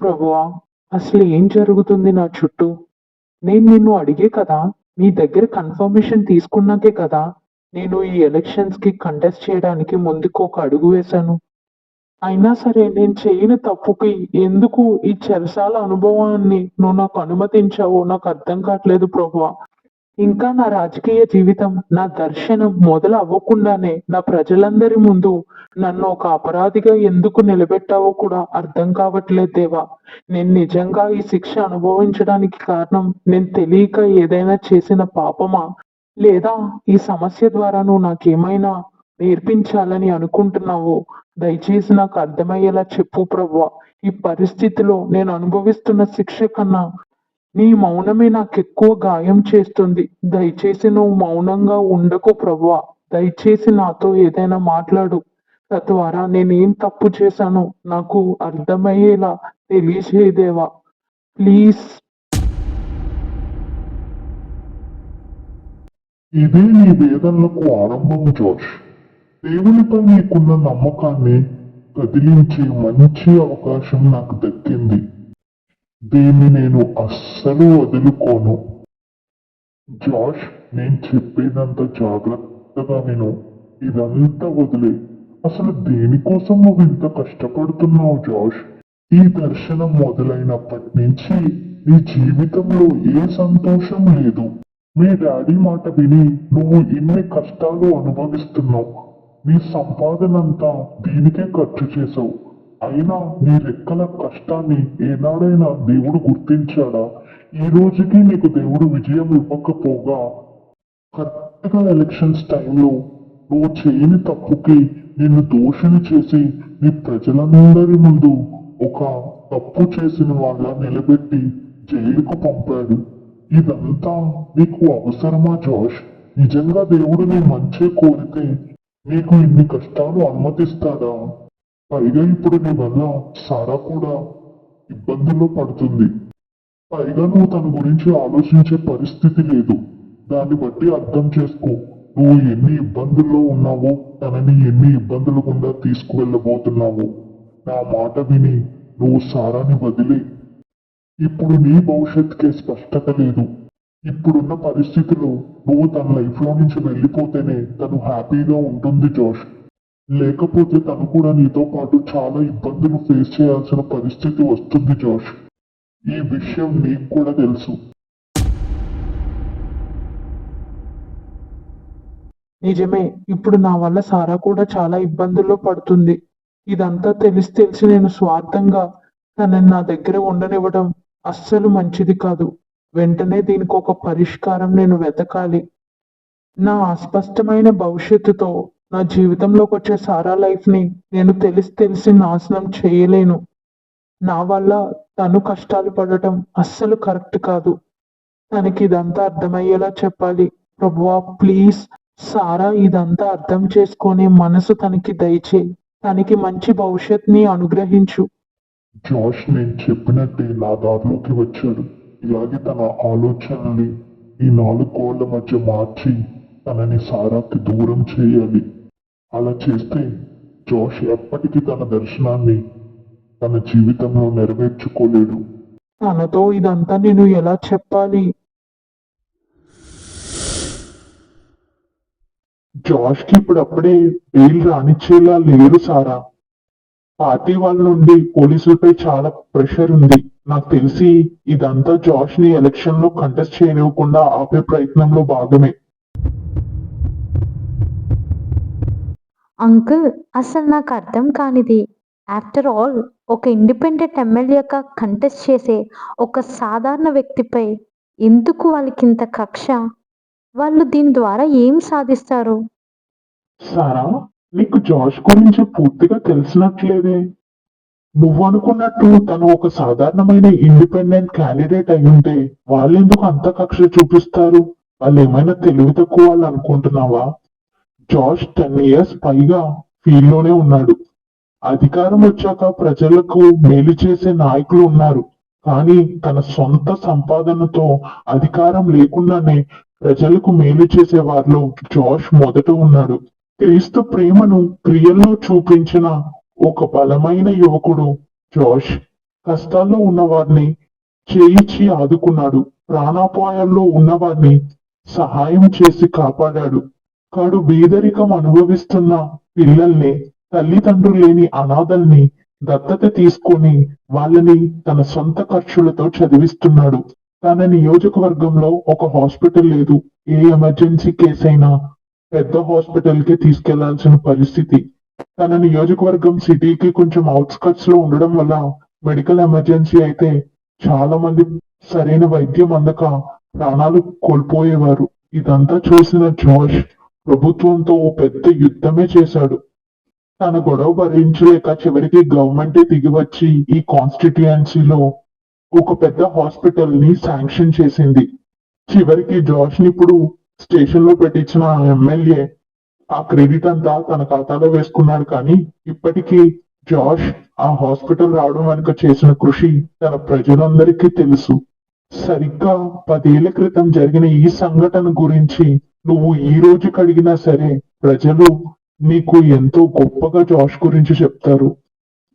ప్రభువా అసలు ఏం జరుగుతుంది నా చుట్టూ? నేను నిన్ను అడిగే కదా నీ దగ్గర కన్ఫర్మేషన్ తీసుకున్నాకే కదా నేను ఈ ఎలక్షన్స్కి కంటెస్ట్ చేయడానికి ముందుకు ఒక అడుగు వేశాను. అయినా సరే నేను చేయని తప్పుకి ఎందుకు ఈ చెరసాల అనుభవాన్ని నువ్వు నాకు అనుమతించావో నాకు అర్థం కావట్లేదు ప్రభువా. ఇంకా నా రాజకీయ జీవితం నా దర్శనం మొదలు అవ్వకుండానే నా ప్రజలందరి ముందు నన్ను ఒక అపరాధిగా ఎందుకు నిలబెట్టావో కూడా అర్థం కావట్లేదు దేవా. నేను నిజంగా ఈ శిక్ష అనుభవించడానికి కారణం నేను తెలియక ఏదైనా చేసిన పాపమా? లేదా ఈ సమస్య ద్వారా నువ్వు నాకేమైనా నేర్పించాలని అనుకుంటున్నావో? దయచేసి నాకు అర్థమయ్యేలా చెప్పు ప్రభువా. ఈ పరిస్థితిలో నేను అనుభవిస్తున్న శిక్ష కన్నా నీ మౌనమే నాకు ఎక్కువ గాయం చేస్తుంది. దయచేసి నువ్వు మౌనంగా ఉండకు ప్రభువా. దయచేసి నాతో ఏదైనా మాట్లాడు. తద్వారా నేనేం తప్పు చేశానో నాకు అర్థమయ్యేలా తెలియచేదేవా ప్లీజ్. ఇదే నీ వేదనలకు ఆరంభం జోష్ దేవునిపై నీకున్న నమ్మకాన్ని కదిలించే మంచి అవకాశం నాకు దక్కింది. దీన్ని నేను అస్సలు వదులుకోను. జాష్ నేను చెప్పేదంత జాగ్రత్తగా విను. ఇదంతా వదిలే. అసలు దేనికోసం నువ్వు ఇంత కష్టపడుతున్నావు జాష్? ఈ దర్శనం మొదలైనప్పటి నుంచి నీ జీవితంలో ఏ సంతోషం లేదు. మీ డాడీ మాట విని నువ్వు ఇన్ని కష్టాలు అనుభవిస్తున్నావు. నీ సంపాదనంతా దీనికే ఖర్చు చేసావు. అయినా నీ రెక్కల కష్టాన్ని ఏనాడైనా దేవుడు గుర్తించాడా? ఈ రోజుకి నీకు దేవుడు విజయం ఇవ్వకపోగా? కరెక్ట్గా ఎలక్షన్స్ టైంలో నువ్వు చేయని తప్పుకి నిన్ను దోషిని చేసి నీ ప్రజలందరి ముందు ఒక తప్పు చేసిన వాళ్ళ నిలబెట్టి జైలుకు పంపాడు. ఇదంతా నీకు అవసరమా జోష్? నిజంగా దేవుడు నీ మంచి కోరితే నీకు ఇన్ని కష్టాలు అనుమతిస్తాడా? పైగా ఇప్పుడు నీ వల్ల సారా కూడా ఇబ్బందుల్లో పడుతుంది. పైగా నువ్వు తన గురించి ఆలోచించే పరిస్థితి లేదు. దాన్ని బట్టి అర్థం చేసుకో. నువ్వు ఎన్ని ఇబ్బందుల్లో ఉన్నావో తనని ఎన్ని ఇబ్బందులు గుండా తీసుకువెళ్ళబోతున్నావో. నా మాట విని నువ్వు సారాని వదిలి. ఇప్పుడు నీ భవిష్యత్తుకే స్పష్టత లేదు. ఇప్పుడున్న పరిస్థితిలో నువ్వు తన లైఫ్లో నుంచి వెళ్ళిపోతేనే తను హ్యాపీగా ఉంటుంది జోష్. లేకపోతే తను కూడా నీతో పాటు చాలా ఇబ్బందులు ఫేస్ చేయాల్సిన పరిస్థితి వస్తుంది జోష్. ఈ విషయం నీకు కూడా తెలుసు. నిజమే ఇప్పుడు నా వల్ల సారా కూడా చాలా ఇబ్బందుల్లో పడుతుంది. ఇదంతా తెలిసి తెలిసి నేను స్వార్థంగా తనని నా దగ్గర ఉండనివ్వడం అస్సలు మంచిది కాదు. వెంటనే దీనికి ఒక పరిష్కారం నేను వెతకాలి. నా అస్పష్టమైన భవిష్యత్తుతో నా జీవితంలోకి వచ్చే సారా లైఫ్ని నేను తెలిసి తెలిసి నాశనం చేయలేను. నా వల్ల తను కష్టాలు పడటం అస్సలు కరెక్ట్ కాదు. తనకి ఇదంతా అర్థమయ్యేలా చెప్పాలి. ప్రభువా ప్లీజ్. సారా ఇదంతా అర్థం చేసుకొని మనసు తనకి దయచే తనకి మంచి భవిష్యత్ని అనుగ్రహించు. జోష్ నేను చెప్పినట్టే నా దారిలోకి వచ్చాడు. ఇలాగే తన ఆలోచనని ఈ నాలుగు కోళ్ళ మధ్య మార్చి తనని సారాకి దూరం చేయాలి. అలా చేస్తే జోష్ ఎప్పటికీ తన దర్శనాన్ని తన జీవితంలో నెరవేర్చుకోలేడు. తనతో ఇదంతా నేను ఎలా చెప్పాలి? జాష్కి ఇప్పుడు అప్పుడే బెయిల్ రానిచ్చేలా లేరు సారా. పార్టీ వాళ్ళ నుండి పోలీసులపై చాలా ప్రెషర్ ఉంది. నాకు తెలిసి ఇదంతా జాష్ని ఎలక్షన్లో కంటెస్ట్ చేయనివ్వకుండా ఆపే ప్రయత్నంలో భాగమే. అంకుల్ అసలు నాకు అర్థం కానిది. ఆఫ్టర్ ఆల్ ఒక ఇండిపెండెంట్ ఎమ్మెల్యేగా కంటెస్ట్ చేసే ఒక సాధారణ వ్యక్తిపై ఎందుకు వాళ్ళకి ఇంత కక్ష? వాళ్ళు దీని ద్వారా ఏం సాధిస్తారు? సారా నీకు జాష్ గురించి పూర్తిగా తెలిసినట్లేదే. నువ్వు అనుకున్నట్టు తను ఒక సాధారణమైన ఇండిపెండెంట్ క్యాండిడేట్ అయి ఉంటే వాళ్ళెందుకు అంత కక్ష చూపిస్తారు? వాళ్ళు ఏమైనా తెలివి తక్కువ వాళ్ళు అనుకుంటున్నావా? జార్జ్ టెన్ ఇయర్స్ పైగా ఫీల్డ్లోనే ఉన్నాడు. అధికారం వచ్చాక ప్రజలకు మేలు చేసే నాయకులు ఉన్నారు. కానీ తన సొంత సంపాదనతో అధికారం లేకుండానే ప్రజలకు మేలు చేసే వారిలో జాష్ మొదట ఉన్నాడు. క్రీస్తు ప్రేమను క్రియల్లో చూపించిన ఒక బలమైన యువకుడు జాష్ కష్టాల్లో ఉన్న వారిని చేయిచ్చి ఆదుకున్నాడు. ప్రాణాపాయాల్లో ఉన్నవారిని సహాయం చేసి కాపాడాడు. కాడు బీదరికం అనుభవిస్తున్న పిల్లల్ని తల్లిదండ్రులు లేని అనాథల్ని దత్తత తీసుకొని వాళ్ళని తన సొంత ఖర్చులతో చదివిస్తున్నాడు. తన నియోజకవర్గంలో ఒక హాస్పిటల్ లేదు. ఏ ఎమర్జెన్సీ కేసు అయినా పెద్ద హాస్పిటల్కి తీసుకెళ్ళాల్సిన పరిస్థితి. తన నియోజకవర్గం సిటీకి కొంచెం అవుట్స్కట్స్లో ఉండడం వల్ల మెడికల్ ఎమర్జెన్సీ అయితే చాలా మంది సరైన వైద్యం అందక ప్రాణాలు కోల్పోయేవారు. ఇదంతా చూసిన జోష్ ప్రభుత్వంతో ఓ పెద్ద యుద్ధమే చేశాడు. తన గొడవ భరించలేక చివరికి గవర్నమెంటే దిగి వచ్చి ఈ కాన్స్టిట్యుయెన్సీలో ఒక పెద్ద హాస్పిటల్ని శాంక్షన్ చేసింది. చివరికి జోష్ని ఇప్పుడు స్టేషన్లో పెట్టించిన ఎమ్మెల్యే ఆ క్రెడిట్ అంతా తన ఖాతాలో వేసుకున్నాడు కానీ ఇప్పటికీ జాష్ ఆ హాస్పిటల్ రావడం వెనుక చేసిన కృషి తన ప్రజలందరికీ తెలుసు. సరిగ్గా పదేళ్ళ క్రితం జరిగిన ఈ సంఘటన గురించి నువ్వు ఈ రోజు కడిగినా సరే ప్రజలు నీకు ఎంతో గొప్పగా జాష్ గురించి చెప్తారు.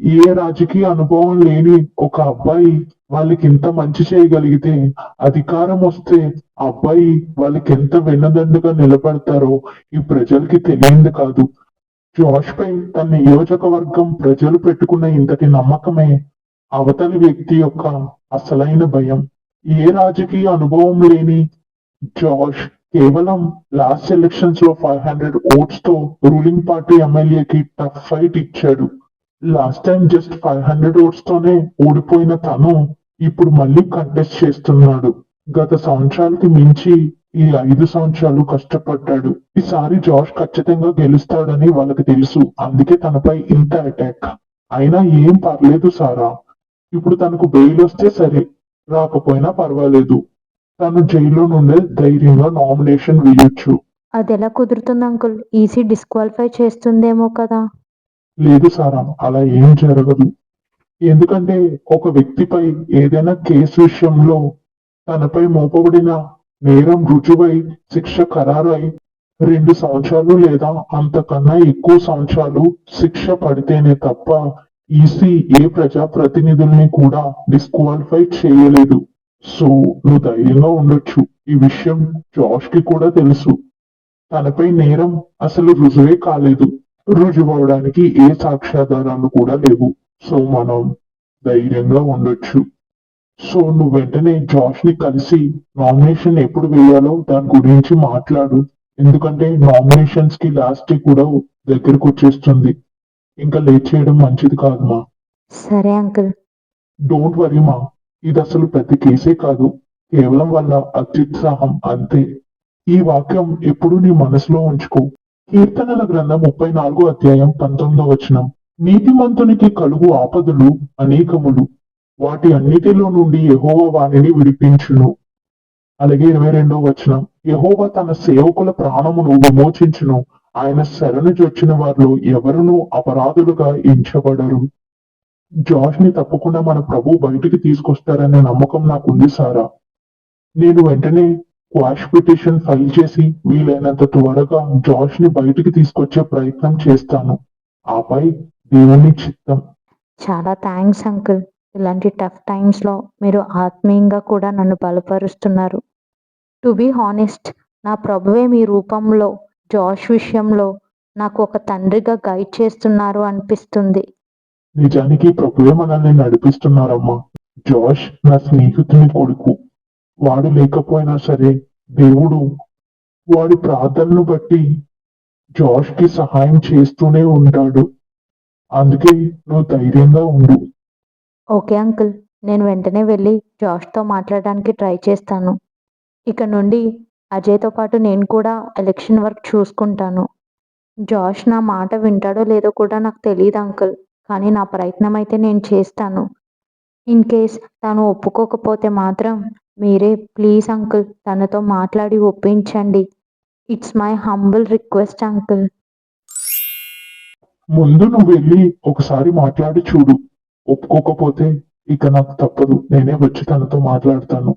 ఏ రాజకీయ అనుభవం లేని ఒక అబ్బాయి వాళ్ళకి ఇంత మంచి చేయగలిగితే అధికారం వస్తే అబ్బాయి వాళ్ళకి ఎంత వెన్నదండుగా నిలబడతారో ఈ ప్రజలకి తెలియంది కాదు. జాష్ పై తన నియోజకవర్గం ప్రజలు పెట్టుకున్న ఇంతటి నమ్మకమే అవతలి వ్యక్తి యొక్క అసలైన భయం. ఏ రాజకీయ అనుభవం లేని జాష్ కేవలం లాస్ట్ ఎలక్షన్స్లో ఫైవ్ హండ్రెడ్ ఓట్స్తో రూలింగ్ పార్టీ ఎమ్మెల్యేకి టఫ్ ఫైట్ ఇచ్చాడు. Last time just five hundred votes తోనే ఓడిపోయిన తను ఇప్పుడు మళ్ళీ కంటెస్ట్ చేస్తున్నాడు. గత సంవత్సరాలకి మించి ఈ ఐదు సంవత్సరాలు కష్టపడ్డాడు. ఈసారి జాష్ ఖచ్చితంగా గెలుస్తాడని వాళ్ళకి తెలుసు. అందుకే తనపై ఇంత అటాక్ అయినా ఏం పర్లేదు సారా. ఇప్పుడు తనకు బెయిల్ వస్తే సరే. రాకపోయినా పర్వాలేదు. తను జైల్లో నుండే ధైర్యంగా నామినేషన్ వేయొచ్చు. అది ఎలా కుదురుతుంది అంకుల్? ఈసీ డిస్క్వాలిఫై చేస్తుందేమో కదా. లేదు సారా అలా ఏం జరగదు. ఎందుకంటే ఒక వ్యక్తిపై ఏదైనా కేసు విషయంలో తనపై మోపబడిన నేరం రుజువై శిక్ష ఖరారై రెండు సంవత్సరాలు లేదా అంతకన్నా ఎక్కువ సంవత్సరాలు శిక్ష పడితేనే తప్ప ఈసీ ఏ ప్రజా ప్రతినిధుల్ని కూడా డిస్క్వాలిఫై చేయలేదు. సో నువ్వు ధైర్యంగా ఉండొచ్చు. ఈ విషయం జాష్కి కూడా తెలుసు. తనపై నేరం అసలు రుజువే కాలేదు. రుజువవడానికి ఏ సాక్ష్యాధారాలు కూడా లేవు. సో మనం ధైర్యంగా ఉండొచ్చు. సో నువ్వు వెంటనే జాష్ని కలిసి నామినేషన్ ఎప్పుడు వేయాలో దాని గురించి మాట్లాడు. ఎందుకంటే నామినేషన్స్కి లాస్ట్ డే కూడా దగ్గరకు వచ్చేస్తుంది. ఇంకా లేట్ చేయడం మంచిది కాదు మా. సరే అంకుల్. డోంట్ వరీ మా. ఇది అసలు పెద్ద కేసే కాదు. కేవలం వాళ్ళ అత్యుత్సాహం అంతే. ఈ వాక్యం ఎప్పుడు నీ మనసులో ఉంచుకో. కీర్తనల గ్రంథం ముప్పై నాలుగో అధ్యాయం పంతొమ్మిదో వచనం. నీతిమంతునికి కలుగు ఆపదలు అనేకములు. వాటి అన్నిటిలో నుండి యహోవ వాణిని విడిపించును. అలాగే ఇరవై రెండో వచనం. యహోవ తన సేవకుల ప్రాణమును విమోచించును. ఆయన శరణు చొచ్చిన వారిలో ఎవరునూ అపరాధులుగా ఎంచబడరు. జాష్ని తప్పకుండా మన ప్రభు బయటికి తీసుకొస్తారనే నమ్మకం నాకుంది సారా. నేను వెంటనే క్వాష్ పిటిషన్ ఫైల్ చేసి వీలైనంత త్వరగా జాష్ని బయటికి తీసుకొచ్చే ప్రయత్నం చేస్తాను. ఆపై దేవుని చిత్తం. చాలా థ్యాంక్స్ అంకుల్. ఇలాంటి టఫ్ టైమ్స్లో మీరు ఆత్మీయంగా కూడా నన్ను బలపరుస్తున్నారు. టు బి హానెస్ట్ నా ప్రభువే మీ రూపంలో జాష్ విషయంలో నాకు ఒక తండ్రిగా గైడ్ చేస్తున్నారు అనిపిస్తుంది. నిజానికి ప్రభువే మనల్ని నడిపిస్తున్నారమ్మా. జాష్ నా స్నేహితుని కొడుకు. వాడు లేకపోయినా సరే దేవుడు వాడి ప్రార్థనను బట్టి జాష్కి సహాయం చేస్తూనే ఉంటాడు. అందుకే నువ్వు ధైర్యంగా ఉండు. ఓకే అంకుల్ నేను వెంటనే వెళ్ళి జాష్తో మాట్లాడడానికి ట్రై చేస్తాను. ఇక నుండి అజయ్తో పాటు నేను కూడా ఎలక్షన్ వర్క్ చూసుకుంటాను. జాష్ నా మాట వింటాడో లేదో కూడా నాకు తెలియదు అంకుల్. కానీ నా ప్రయత్నం అయితే నేను చేస్తాను. ఇన్ కేస్ తను ఒప్పుకోకపోతే మాత్రం మీరే ప్లీజ్ అంకుల్ తనతో మాట్లాడి ఒప్పించండి. It's my humble request uncle. ముందు నువ్వు వెళ్ళి ఒకసారి మాట్లాడి చూడు. ఒప్పుకోకపోతే ఇక నాకు తప్పదు. నేనే వచ్చి తనతో మాట్లాడతాను.